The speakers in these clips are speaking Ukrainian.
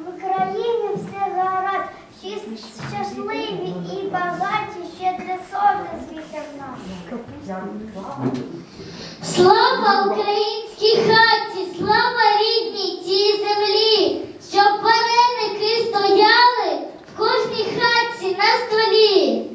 В Україні все гаразд, щасливі і багаті, ще для сонце нас. Слава українській хаті, слава рідній тій землі, щоб вареники стояли в кожній хаті на столі.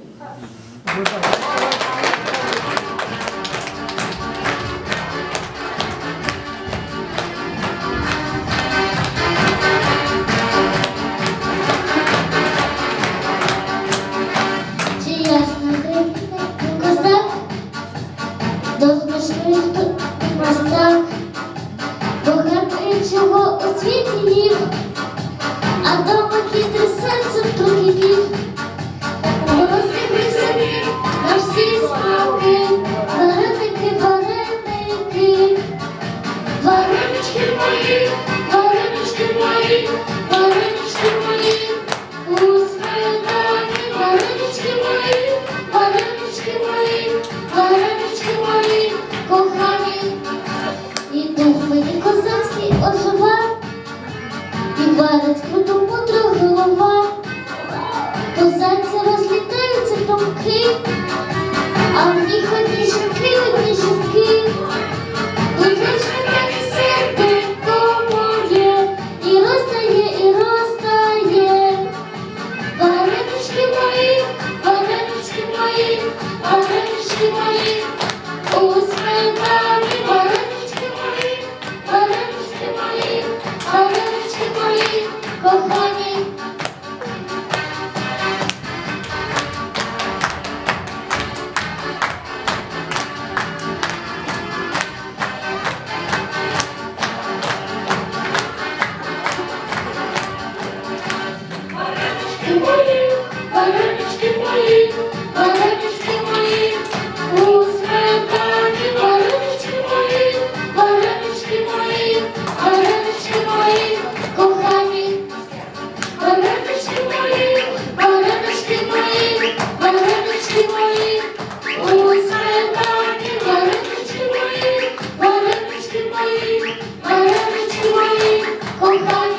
До смішних мастак, Богатий чого у світі мені козацький ожива, і варить круто мудро голова. Everybody